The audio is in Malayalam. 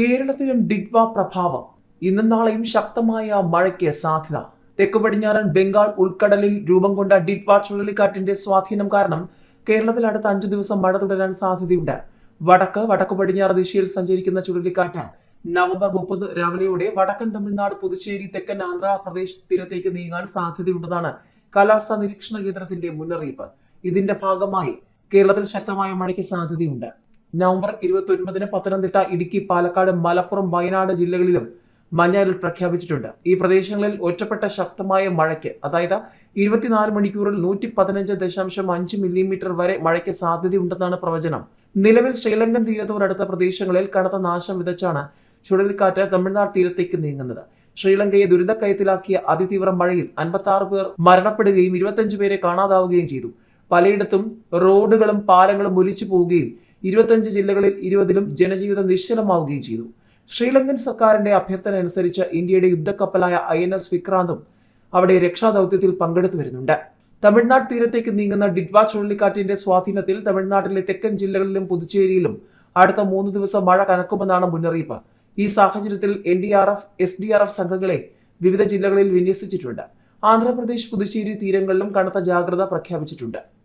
കേരളത്തിലും ഡിഗ്വ പ്രഭാവം. ഇന്നും നാളെയും ശക്തമായ മഴയ്ക്ക് സാധ്യത. തെക്കു പടിഞ്ഞാറൻ ബംഗാൾ ഉൾക്കടലിൽ രൂപം കൊണ്ട ഡിഗ്വ ചുഴലിക്കാറ്റിന്റെ സ്വാധീനം കാരണം കേരളത്തിൽ അടുത്ത അഞ്ചു ദിവസം മഴ തുടരാൻ സാധ്യതയുണ്ട്. വടക്ക് വടക്കു പടിഞ്ഞാറ് ദിശയിൽ സഞ്ചരിക്കുന്ന ചുഴലിക്കാറ്റ് നവംബർ മുപ്പത് രാവിലെയോടെ വടക്കൻ തമിഴ്നാട് പുതുച്ചേരി തെക്കൻ ആന്ധ്രാപ്രദേശ് തീരത്തേക്ക് നീങ്ങാൻ സാധ്യതയുണ്ടെന്നാണ് കാലാവസ്ഥാ നിരീക്ഷണ കേന്ദ്രത്തിന്റെ മുന്നറിയിപ്പ്. ഇതിന്റെ ഭാഗമായി കേരളത്തിൽ ശക്തമായ മഴയ്ക്ക് സാധ്യതയുണ്ട്. നവംബർ ഇരുപത്തി ഒൻപതിന് പത്തനംതിട്ട ഇടുക്കി പാലക്കാട് മലപ്പുറം വയനാട് ജില്ലകളിലും മഞ്ഞ അലർട്ട് പ്രഖ്യാപിച്ചിട്ടുണ്ട്. ഈ പ്രദേശങ്ങളിൽ ഒറ്റപ്പെട്ട ശക്തമായ മഴയ്ക്ക് അതായത് ഇരുപത്തിനാല് മണിക്കൂറിൽ നൂറ്റി പതിനഞ്ച് ദശാംശം അഞ്ച് മില്ലിമീറ്റർ വരെ മഴയ്ക്ക് സാധ്യതയുണ്ടെന്നാണ് പ്രവചനം. നിലവിൽ ശ്രീലങ്കൻ തീരത്തോടടുത്ത പ്രദേശങ്ങളിൽ കനത്ത നാശം വിതച്ചാണ് ചുഴലിക്കാറ്റ് തമിഴ്നാട് തീരത്തേക്ക് നീങ്ങുന്നത്. ശ്രീലങ്കയെ ദുരിതക്കയത്തിലാക്കിയ അതിതീവ്ര മഴയിൽ അൻപത്തി പേർ മരണപ്പെടുകയും ഇരുപത്തഞ്ച് പേരെ കാണാതാവുകയും ചെയ്തു. പലയിടത്തും റോഡുകളും പാലങ്ങളും ഒലിച്ചു പോവുകയും ഇരുപത്തഞ്ച് ജില്ലകളിൽ ഇരുപതിലും ജനജീവിതം നിശ്ചലമാവുകയും ചെയ്തു. ശ്രീലങ്കൻ സർക്കാരിന്റെ അഭ്യർത്ഥന അനുസരിച്ച് ഇന്ത്യയുടെ യുദ്ധക്കപ്പലായ ഐ എൻ എസ് വിക്രാന്തും അവിടെ രക്ഷാദൌത്യത്തിൽ പങ്കെടുത്തു വരുന്നുണ്ട്. തമിഴ്നാട് തീരത്തേക്ക് നീങ്ങുന്ന ഡിഡ്വ ചുഴലിക്കാറ്റിന്റെ സ്വാധീനത്തിൽ തമിഴ്നാട്ടിലെ തെക്കൻ ജില്ലകളിലും പുതുച്ചേരിയിലും അടുത്ത മൂന്ന് ദിവസം മഴ കനക്കുമെന്നാണ് മുന്നറിയിപ്പ്. ഈ സാഹചര്യത്തിൽ N D R F S D R F സംഘങ്ങളെ വിവിധ ജില്ലകളിൽ വിന്യസിച്ചിട്ടുണ്ട്. ആന്ധ്രാപ്രദേശ് പുതുച്ചേരി തീരങ്ങളിലും കനത്ത ജാഗ്രത പ്രഖ്യാപിച്ചിട്ടുണ്ട്.